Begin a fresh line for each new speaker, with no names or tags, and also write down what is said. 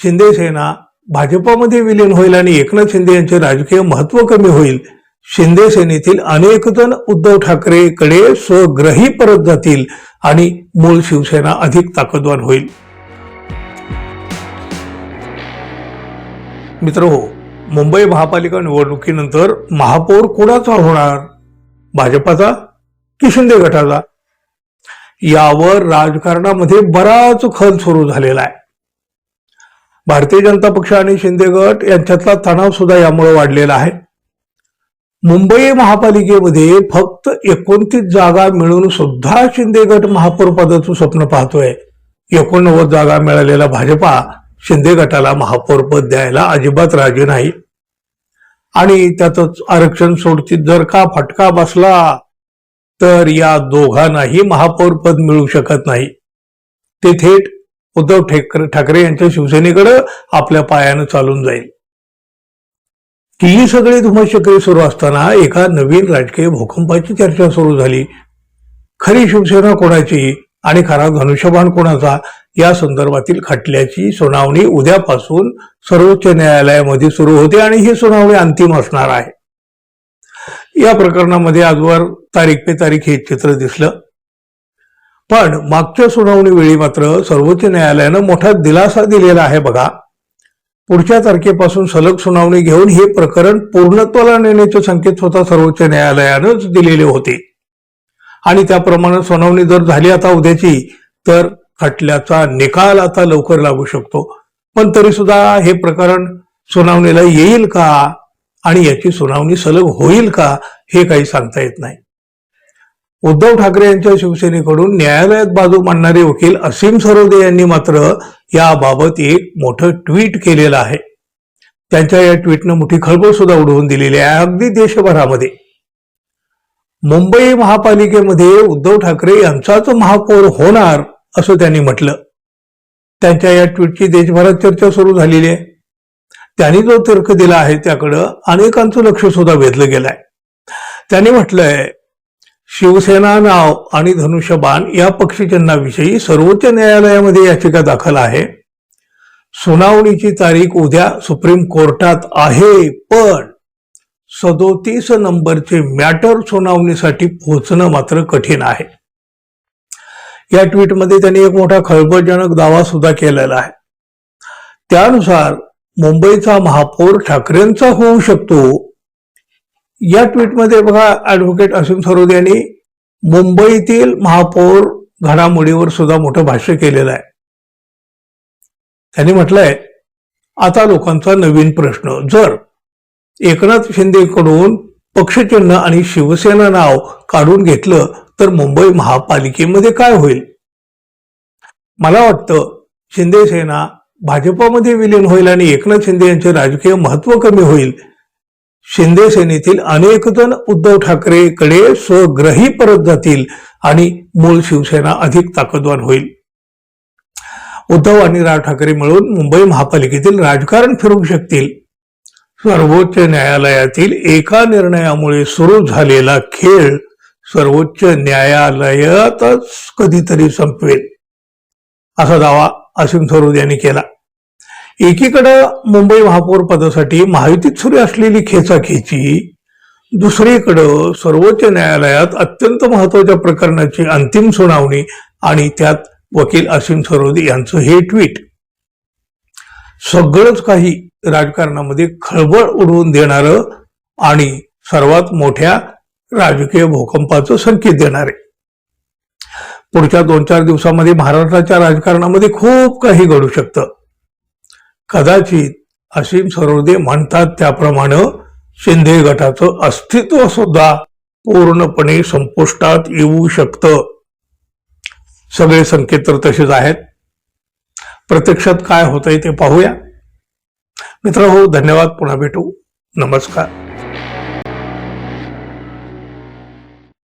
शिंदे सेना भाजपमध्ये विलीन होईल आणि एकनाथ शिंदे यांचे राजकीय महत्त्व कमी होईल. शिंदे सेनेतील अनेक जण उद्धव ठाकरेकडे स्वग्रही परत जातील आणि मूळ शिवसेना अधिक ताकदवान होईल. मित्र हो मुंबई महापालिका निवडणुकीनंतर महापौर कोणाचा होणार? भाजपाचा की शिंदे गटाचा? यावर राजकारणामध्ये बराच खल सुरू झालेला आहे. भारतीय जनता पक्ष आणि शिंदे गट यांच्यातला तणाव सुद्धा यामुळे वाढलेला आहे. मुंबई महापालिकेमध्ये फक्त एकोणतीस जागा मिळून सुद्धा शिंदे गट महापौर पदाचं स्वप्न पाहतोय. एकोणनव्वद जागा मिळालेला भाजपा शिंदे गटाला द्यायला अजिबात राजी नाही. आणि त्यातच आरक्षण सोडतीत जर का फटका बसला तर या दोघांनाही महापौरपद मिळू शकत नाही. ते थेट उद्धव ठेकर ठाकरे यांच्या शिवसेनेकडे आपल्या पायानं चालून जाईल. तीही सगळी धुमशक्री सुरू असताना एका नवीन राजकीय भूकंपाची चर्चा सुरू झाली. खरी शिवसेना कोणाची आणि खरा धनुष्यबाण कोणाचा या संदर्भातील खटल्याची सुनावणी उद्यापासून सर्वोच्च न्यायालयामध्ये सुरू होते आणि ही सुनावणी अंतिम असणार आहे. या प्रकरणामध्ये आजवर तारीख पे तारीख हे चित्र दिसलं. पण मागच्या सुनावणी वेळी मात्र सर्वोच्च न्यायालयानं मोठा दिलासा दिलेला आहे बघा. पुढच्या तारखेपासून सलग सुनावणी घेऊन हे प्रकरण पूर्णत्वाला नेण्याचे संकेत स्वतः सर्वोच्च न्यायालयानंच दिलेले होते. आणि त्याप्रमाणे सुनावणी जर झाली आता उद्याची तर खटल्याचा निकाल आता लवकर लागू शकतो. पण तरी सुद्धा हे प्रकरण सुनावणीला येईल का? आणि याची सुनावणी सलग होईल का? हे काही सांगता येत नाही. उद्धव ठाकरे यांच्या शिवसेनेकडून न्यायालयात बाजू मांडणारे वकील असीम सरोदे यांनी मात्र याबाबत एक मोठं ट्विट केलेलं आहे. त्यांच्या या ट्विटनं मोठी खळबळ सुद्धा उडवून दिलेली आहे अगदी देशभरामध्ये. मुंबई महापालिकेमध्ये उद्धव ठाकरे यांचाच महापौर होणार असं त्यांनी म्हटलं. त्यांच्या या ट्विटची देशभरात चर्चा सुरू झालेली आहे. त्यांनी जो तर्क दिला आहे त्याकडं अनेकांचं लक्ष सुद्धा वेधलं गेलंय. त्यांनी म्हटलंय शिवसेना नाव आणि धनुष्यबाण या पक्षचिन्हाविषयी सर्वोच्च न्यायालयामध्ये याचिका दाखल आहे. सुनावणीची तारीख उद्या सुप्रीम कोर्टात आहे पण सदोतीस नंबरचे मॅटर सुनावणीसाठी पोहोचणं मात्र कठीण आहे. या ट्विटमध्ये त्यांनी एक मोठा खळबळजनक दावा सुद्धा केलेला आहे. त्यानुसार मुंबईचा महापौर ठाकरेंचा होऊ शकतो या ट्विटमध्ये बघा ऍडव्होकेट असीम सरोद यांनी मुंबईतील महापौर घडामोडीवर सुद्धा मोठं भाष्य केलेलं आहे. त्यांनी म्हटलंय आता लोकांचा नवीन प्रश्न जर एकनाथ शिंदेकडून पक्षचिन्ह आणि शिवसेना नाव काढून घेतलं तर मुंबई महापालिकेमध्ये काय होईल? मला वाटतं शिंदे सेना भाजपमध्ये विलीन होईल आणि एकनाथ शिंदे यांचे राजकीय महत्त्व कमी होईल शिंदे सेनेतील अनेक जण उद्धव ठाकरेकडे स्वग्रही परत जातील आणि मूळ शिवसेना अधिक ताकदवान होईल. उद्धव आणि राज ठाकरे मिळून मुंबई महापालिकेतील राजकारण फिरवू शकतील. सर्वोच्च न्यायालयातील एका निर्णयामुळे सुरू झालेला खेळ सर्वोच्च न्यायालयातच कधीतरी संपवेल असा दावा असीम थरूद यांनी केला. एकीकडं मुंबई महापौर पदासाठी महायुतीत सुरू असलेली खेचाखेची दुसरीकडं सर्वोच्च न्यायालयात अत्यंत महत्त्वाच्या प्रकरणाची अंतिम सुनावणी आणि त्यात वकील असीम सरोद यांचं हे ट्विट. सगळंच काही राजकारणामध्ये खळबळ उडवून देणारं आणि सर्वात मोठ्या राजकीय भूकंपाचं संकेत देणारे. पुढच्या दोन चार दिवसामध्ये महाराष्ट्राच्या राजकारणामध्ये खूप काही घडू शकतं. कदाचित असीम सरोदे म्हणतात त्याप्रमाणे शिंदे गटाचं अस्तित्व सुद्धा पूर्णपणे संपुष्टात येऊ शकतं. सगळे संकेत तर तसेच आहेत. प्रत्यक्षात काय होतंय ते पाहूया. मित्र हो धन्यवाद. पुन्हा भेटू. नमस्कार.